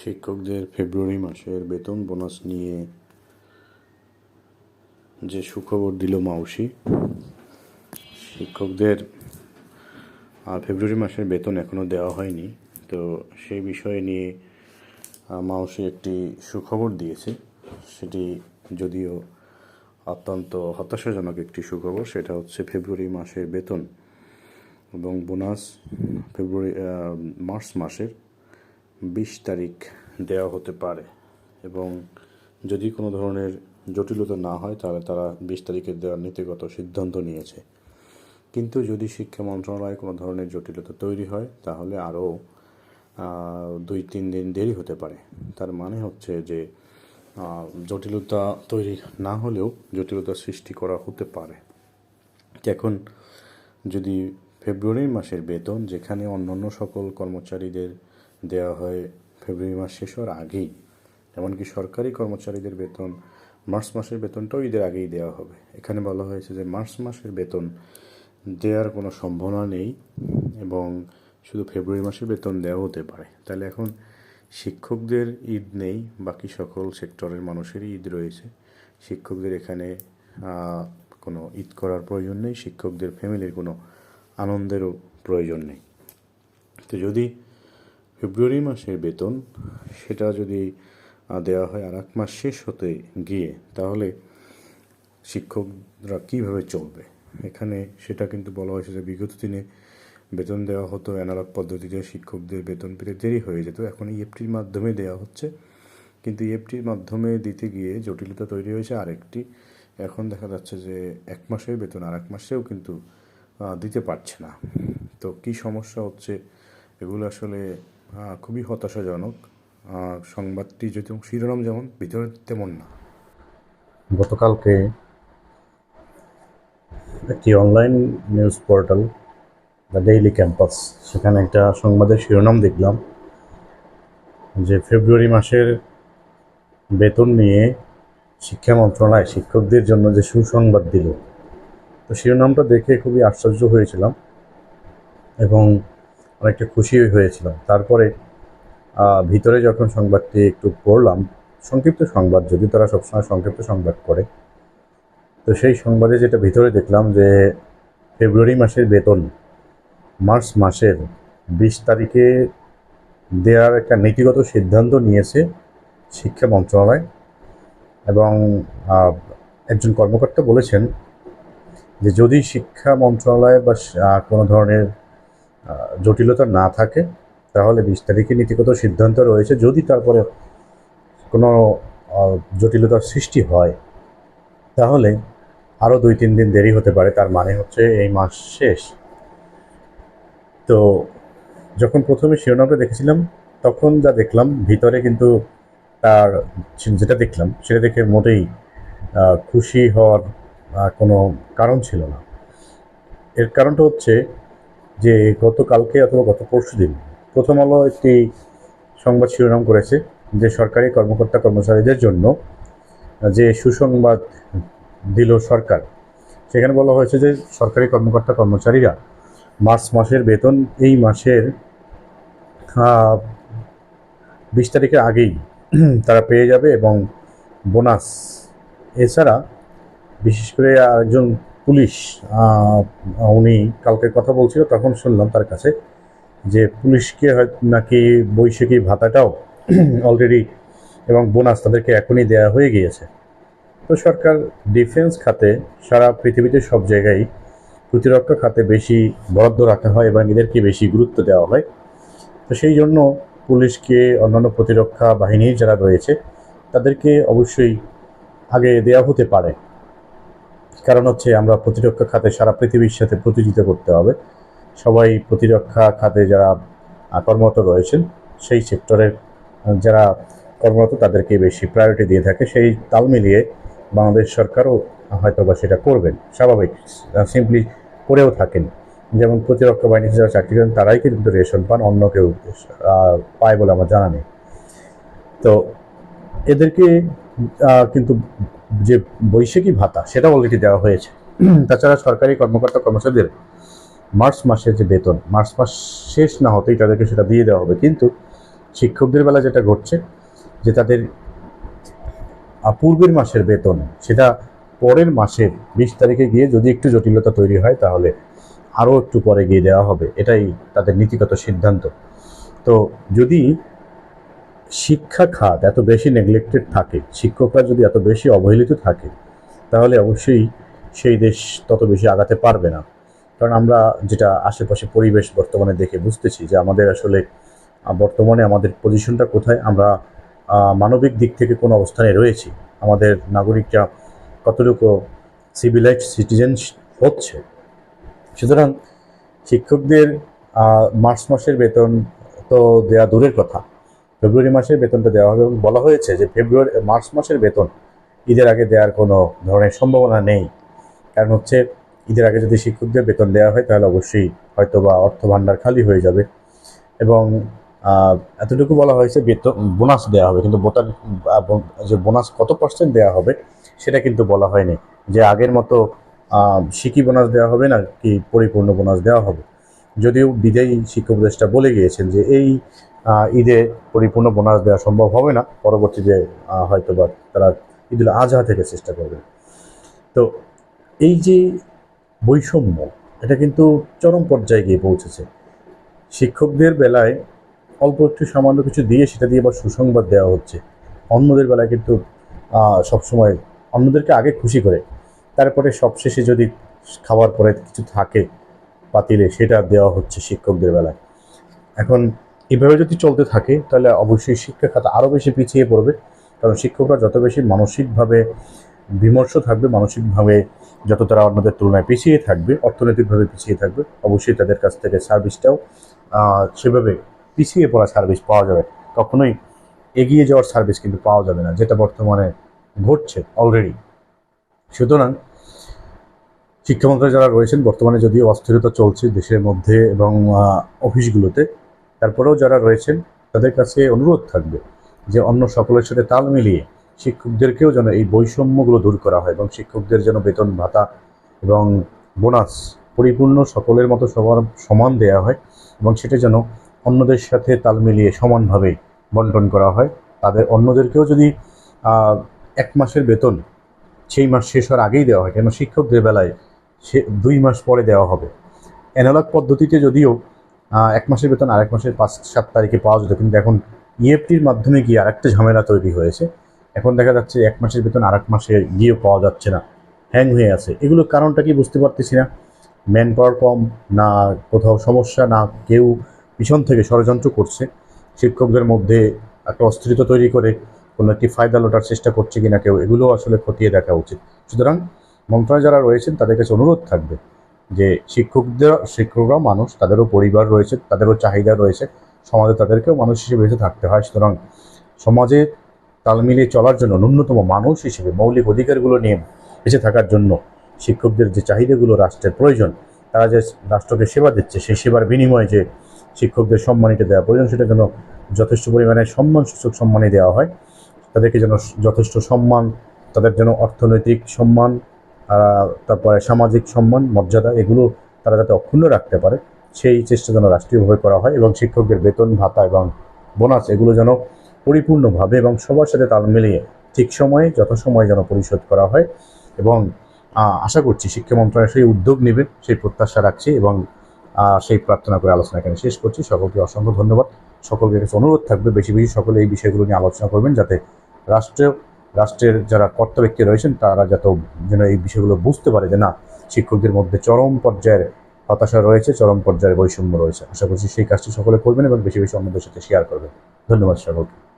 শিক্ষকদের ফেব্রুয়ারি মাসের বেতন বোনাস নিয়ে যে সুখবর দিল মাউসি, শিক্ষকদের ফেব্রুয়ারি মাসের বেতন এখনও দেওয়া হয়নি। তো সেই বিষয় নিয়ে মাউসি একটি সুখবর দিয়েছে। সেটি যদিও অত্যন্ত হতাশাজনক একটি সুখবর, সেটা হচ্ছে ফেব্রুয়ারি মাসের বেতন এবং বোনাস ফেব্রুয়ারি মার্চ মাসের বিশ তারিখ দেওয়া হতে পারে এবং যদি কোনো ধরনের জটিলতা না হয়, তাহলে তারা বিশ তারিখে দেওয়ার নীতিগত সিদ্ধান্ত নিয়েছে। কিন্তু যদি শিক্ষা মন্ত্রণালয়ে কোনো ধরনের জটিলতা তৈরি হয়, তাহলে আরও দুই তিন দিন দেরি হতে পারে। তার মানে হচ্ছে যে জটিলতা তৈরি না হলেও জটিলতা সৃষ্টি করা হতে পারে। এখন যদি ফেব্রুয়ারি মাসের বেতন, যেখানে অন্যান্য সকল কর্মচারীদের দেওয়া হয় ফেব্রুয়ারি মাস শেষ হওয়ার আগেই। এমনকি সরকারি কর্মচারীদের বেতন মার্চ মাসের বেতনটাও ঈদের আগেই দেওয়া হবে। এখানে বলা হয়েছে যে মার্চ মাসের বেতন দেওয়ার কোনো সম্ভাবনা নেই এবং শুধু ফেব্রুয়ারি মাসের বেতন দেওয়া হতে পারে। তাহলে এখন শিক্ষকদের ঈদ নেই, বাকি সকল সেক্টরের মানুষেরই ঈদ রয়েছে। শিক্ষকদের এখানে কোনো ঈদ করার প্রয়োজন নেই, শিক্ষকদের ফ্যামিলির কোনো আনন্দেরও প্রয়োজন নেই। তো যদি ফেব্রুয়ারি মাসের বেতন, সেটা যদি দেওয়া হয় আর এক মাস শেষ হতে গিয়ে, তাহলে শিক্ষকরা কীভাবে চলবে? এখানে সেটা কিন্তু বলা হয়েছে যে বিগত দিনে বেতন দেওয়া হতো অ্যানালগ পদ্ধতিতে, শিক্ষকদের বেতন পেতে দেরি হয়ে যেত। এখন ইএফটির মাধ্যমে দেওয়া হচ্ছে। কিন্তু ইএফটির মাধ্যমে দিতে গিয়ে জটিলতা তৈরি হয়েছে আরেকটি। এখন দেখা যাচ্ছে যে এক মাসের বেতন আর এক মাসেও কিন্তু দিতে পারছে না। তো কি সমস্যা হচ্ছে? এগুলো আসলে খুবই হতাশাজনক। সংবাদটি যদি শিরোনাম যেমন, ভিতরে তেমন না। গতকালকে একটি online news portal, the daily campus, সেখানে একটা সংবাদের শিরোনাম দেখলাম যে ফেব্রুয়ারি মাসের বেতন নিয়ে শিক্ষা মন্ত্রণালয় শিক্ষকদের জন্য যে সুসংবাদ দিল। তো শিরোনামটা দেখে খুবই আশ্চর্য হয়েছিলাম এবং অনেকটা খুশি হয়েছিলাম। তারপরে ভিতরে যখন সংবাদটি একটু পড়লাম, সংক্ষিপ্ত সংবাদ, যদি তারা সবসময় সংক্ষিপ্ত সংবাদ করে তো সেই সংবাদে যেটা ভিতরে দেখলাম যে, ফেব্রুয়ারি মাসের বেতন, মার্চ মাসের বিশ তারিখে দেওয়ার একটা নীতিগত সিদ্ধান্ত নিয়েছে শিক্ষা মন্ত্রণালয় এবং একজন কর্মকর্তা বলেছেন যে, যদি শিক্ষা মন্ত্রণালয় বা কোনো ধরনের জটিলতা না থাকে, তাহলে বিশ তারিখে নীতিগত সিদ্ধান্ত রয়েছে। যদি তারপরে কোনো জটিলতার সৃষ্টি হয়, তাহলে আরও দুই তিন দিন দেরি হতে পারে। তার মানে হচ্ছে এই মাস শেষ। তো যখন প্রথমে শিরোনামটা দেখেছিলাম, তখন যা দেখলাম, ভিতরে কিন্তু তার যেটা দেখলাম, সেটা দেখে মোটেই খুশি হওয়ার কোনো কারণ ছিল না। এর কারণটা হচ্ছে যে গতকালকে অথবা গত পরশু দিন প্রথম আলো একটি সংবাদ শিরোনাম করেছে যে সরকারি কর্মকর্তা কর্মচারীদের জন্য যে সুসংবাদ দিল সরকার, সেখানে বলা হয়েছে যে সরকারি কর্মকর্তা কর্মচারীরা মার্চ মাসের বেতন এই মাসের বিশ তারিখের আগেই তারা পেয়ে যাবে এবং বোনাস। এছাড়া বিশেষ করে একজন পুলিশ উনি কালকে কথা বলছিল, তখন শুনলাম তার কাছে যে পুলিশকে নাকি বৈশাখী ভাতাটাও অলরেডি এবং বোনাস তাদেরকে এখনই দেওয়া হয়ে গিয়েছে। তো সরকার ডিফেন্স খাতে সারা পৃথিবীতে সব জায়গায় প্রতিরক্ষা খাতে বেশি বরাদ্দ রাখা হয় এবং এদেরকে বেশি গুরুত্ব দেওয়া হয়। তো সেই জন্য পুলিশকে অন্যান্য প্রতিরক্ষা বাহিনীর যারা রয়েছে, তাদেরকে অবশ্যই আগে দেওয়া হতে পারে। কারণ হচ্ছে আমরা প্রতিরক্ষা খাতে সারা পৃথিবীর সাথে প্রতিযোগিতা করতে হবে। সবাই প্রতিরক্ষা খাতে যারা কর্মরত রয়েছেন, সেই সেক্টরের যারা কর্মরত তাদেরকে বেশি প্রায়োরিটি দিয়ে থাকে। সেই তাল মিলিয়ে বাংলাদেশ সরকারও হয়তো বা সেটা করবেন। স্বাভাবিক সিম্পলি করেও থাকেন। যেমন প্রতিরক্ষা বাহিনীতে যারা চাকরি করেন, তারাই কিন্তু রেশন পান, অন্য কেউ পায় বলে আমার জানা নেই। তো এদেরকে কিন্তু যে বৈশাখী ভাতা সেটা অলরেডি দেওয়া হয়েছে। তাছাড়া সরকারি কর্মকর্তা কর্মচারীদের মার্চ মাসের যে বেতন, মার্চ মাস শেষ না হতেই তাদেরকে সেটা দিয়ে দেওয়া হবে। কিন্তু শিক্ষকদের বেলা যেটা ঘটছে, যে তাদের পূর্বের মাসের বেতন, সেটা পরের মাসের বিশ তারিখে গিয়ে যদি একটু জটিলতা তৈরি হয়, তাহলে আরও একটু পরে গিয়ে দেওয়া হবে। এটাই তাদের নীতিগত সিদ্ধান্ত। তো যদি শিক্ষা খাত এত বেশি নেগলেক্টেড থাকে, শিক্ষকরা যদি এত বেশি অবহেলিত থাকে, তাহলে অবশ্যই সেই দেশ তত বেশি আগাতে পারবে না। কারণ আমরা যেটা আশেপাশে পরিবেশ বর্তমানে দেখে বুঝতেছি যে আমাদের আসলে বর্তমানে আমাদের পজিশনটা কোথায়, আমরা মানবিক দিক থেকে কোন অবস্থানে রয়েছি। আমাদের নাগরিকরা কতটুকু সিভিলাইজ সিটিজেন হচ্ছে। সুতরাং শিক্ষকদের মার্চ মাসের বেতন তো দেওয়া দূরের কথা। ফেব্রুয়ারি মাসের বেতনটা দেওয়া হবে এবং বলা হয়েছে যে ফেব্রুয়ারি, মার্চ মাসের বেতন ঈদের আগে দেওয়ার কোনো ধরনের সম্ভাবনা নেই। কারণ হচ্ছে, ঈদের আগে যদি শিক্ষকদের বেতন দেওয়া হয়, তাহলে অবশ্যই হয়তো বা অর্থ ভাণ্ডার খালি হয়ে যাবে। এবং এতটুকু বলা হয়েছে বেতন, বোনাস দেওয়া হবে। কিন্তু বোতান যে বোনাস কত পার্সেন্ট দেওয়া হবে, সেটা কিন্তু বলা হয়নি। যে আগের মতো সিকি বোনাস দেওয়া হবে না, কি পরিপূর্ণ বোনাস দেওয়া হবে। যদিও বিদায়ী শিক্ষক উপদেষ্টা বলে গিয়েছেন যে এই ঈদে পরিপূর্ণ বোনাস দেওয়া সম্ভব হবে না। পরবর্তীতে হয়তো বা তারা ঈদুল আজহা থেকে চেষ্টা করবে। তো এই যে বৈষম্য, এটা কিন্তু চরম পর্যায়ে গিয়ে পৌঁছেছে। শিক্ষকদের বেলায় অল্প একটু সামান্য কিছু দিয়ে সেটা দিয়ে আবার সুসংবাদ দেওয়া হচ্ছে। অন্যদের বেলায় কিন্তু সবসময় অন্যদেরকে আগে খুশি করে। তারপরে সবশেষে যদি খাওয়ার পরে কিছু থাকে পাতিলে সেটা দেওয়া হচ্ছে শিক্ষকদের বেলায়। এখন এভাবে যদি চলতে থাকে, তাহলে অবশ্যই শিক্ষা খাত আরও বেশি পিছিয়ে পড়বে। কারণ শিক্ষকরা যত বেশি মানসিকভাবে বিমর্ষ থাকবে, মানসিকভাবে যত তারা অন্যদের তুলনায় পিছিয়ে থাকবে, অর্থনৈতিকভাবে পিছিয়ে থাকবে, অবশ্যই তাদের কাছ থেকে সার্ভিসটাও সেভাবে পিছিয়ে পড়া সার্ভিস পাওয়া যাবে। কখনোই এগিয়ে যাওয়ার সার্ভিস কিন্তু পাওয়া যাবে না, যেটা বর্তমানে ঘটছে অলরেডি সুতরাং শিক্ষামন্ত্রী যারা রয়েছেন, বর্তমানে যদিও অস্থিরতা চলছে দেশের মধ্যে এবং অফিসগুলোতে, তারপরেও যারা রয়েছেন, তাদের কাছে অনুরোধ থাকবে যে অন্য সকলের সাথে তাল মিলিয়ে শিক্ষকদেরকেও যেন এই বৈষম্যগুলো দূর করা হয় এবং শিক্ষকদের যেন বেতন ভাতা এবং বোনাস পরিপূর্ণ সকলের মতো সবার সমান দেওয়া হয় এবং সেটা যেন অন্যদের সাথে তাল মিলিয়ে সমানভাবে বন্টন করা হয়। তাদের অন্যদেরকেও যদি এক মাসের বেতন, সেই মাস শেষ হওয়ার আগেই দেওয়া হয় কেন শিক্ষকদের বেলায় সে দুই মাস পরে দেওয়া হবে। অ্যানালগ পদ্ধতিতে যদিও এক মাসের বেতন, আরেক মাসের পাঁচ, সাত তারিখে পাওয়া যেত, কিন্তু এখন ইএফটির মাধ্যমে গিয়ে আরেকটা ঝামেলা তৈরি হয়েছে। এখন দেখা যাচ্ছে এক মাসের বেতন, আরেক মাসে গিয়েও পাওয়া যাচ্ছে না, হ্যাং হয়ে আছে। এগুলোর কারণটা কি বুঝতে পারতেছি না। ম্যান পাওয়ার কম, না কোথাও সমস্যা, না কেউ পিছন থেকে ষড়যন্ত্র করছে। শিক্ষকদের মধ্যে একটা অস্থিরতা তৈরি করে, কোনো একটি ফায়দা লোটার চেষ্টা করছে কিনা কেউ, এগুলো আসলে খতিয়ে দেখা উচিত। সুতরাং মন্ত্রণালয় যারা রয়েছেন, তাদের কাছে অনুরোধ থাকবে যে শিক্ষকদের শিক্ষকরাও মানুষ, তাদেরও পরিবার রয়েছে, তাদেরও চাহিদা রয়েছে, সমাজে তাদেরকেও মানুষ হিসেবে বেঁচে থাকতে হয়। সুতরাং সমাজে তাল মিলিয়ে চলার জন্য ন্যূনতম মানুষ হিসেবে মৌলিক অধিকারগুলো নিয়ে বেঁচে থাকার জন্য শিক্ষকদের যে চাহিদাগুলো রাষ্ট্রের প্রয়োজন, তারা যে রাষ্ট্রকে সেবা দিচ্ছে, সেই সেবার বিনিময়ে যে শিক্ষকদের সম্মানিত দেওয়া প্রয়োজন, সেটা যেন যথেষ্ট পরিমাণে সম্মানসূচক সম্মানই দেওয়া হয়। তাদেরকে যেন যথেষ্ট সম্মান, তাদের যেন অর্থনৈতিক সম্মান তারপরে সামাজিক সম্মান, মর্যাদা, এগুলো তারা যাতে অক্ষুণ্ণ রাখতে পারে, সেই চেষ্টা যেন রাষ্ট্রীয়ভাবে করা হয় এবং শিক্ষকদের বেতন, ভাতা এবং বোনাস এগুলো যেন পরিপূর্ণভাবে এবং সবার সাথে তাল মিলিয়ে ঠিক সময়ে, যথাসময়ে যেন পরিশোধ করা হয় এবং আশা করছি শিক্ষা মন্ত্রণালয় সেই উদ্যোগ নেবে, সেই প্রত্যাশা রাখছি এবং সেই প্রার্থনা করে আলোচনা এখানে শেষ করছি। সকলকে অসংখ্য ধন্যবাদ। সকলকে কাছে অনুরোধ থাকবে, বেশি বেশি সকলে এই বিষয়গুলো নিয়ে আলোচনা করবেন যাতে রাষ্ট্র রাষ্ট্রের যারা কর্তা ব্যক্তি রয়েছেন, তারা যাতে যেন এই বিষয়গুলো বুঝতে পারে যে না, শিক্ষকদের মধ্যে চরম পর্যায়ের হতাশা রয়েছে, চরম পর্যায়ের বৈষম্য রয়েছে। আশা করছি সেই কাজটি সকলে করবেন এবং বেশি বেশি অন্যদের সাথে শেয়ার করবেন। ধন্যবাদ সকলকে।